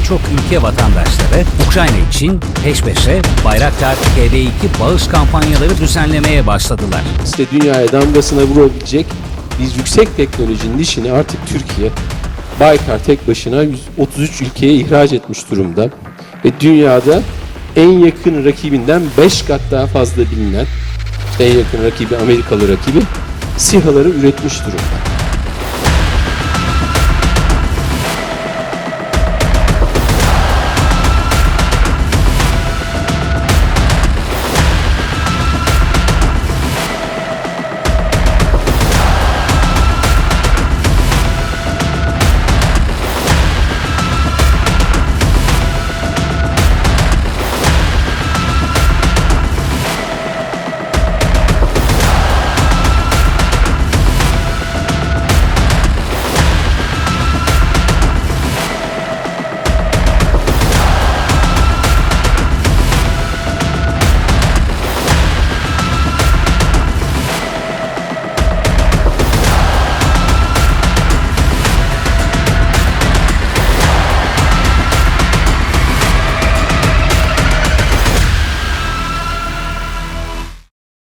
birçok ülke vatandaşları Ukrayna için peş peşe Bayraktar TB2 bağış kampanyaları düzenlemeye başladılar. İşte dünyaya damgasına vurabilecek biz yüksek teknolojinin işini artık Türkiye Baykar tek başına 133 ülkeye ihraç etmiş durumda. Ve dünyada en yakın rakibinden 5 kat daha fazla bilinen en yakın rakibi Amerikalı rakibi SİHA'ları üretmiş durumda.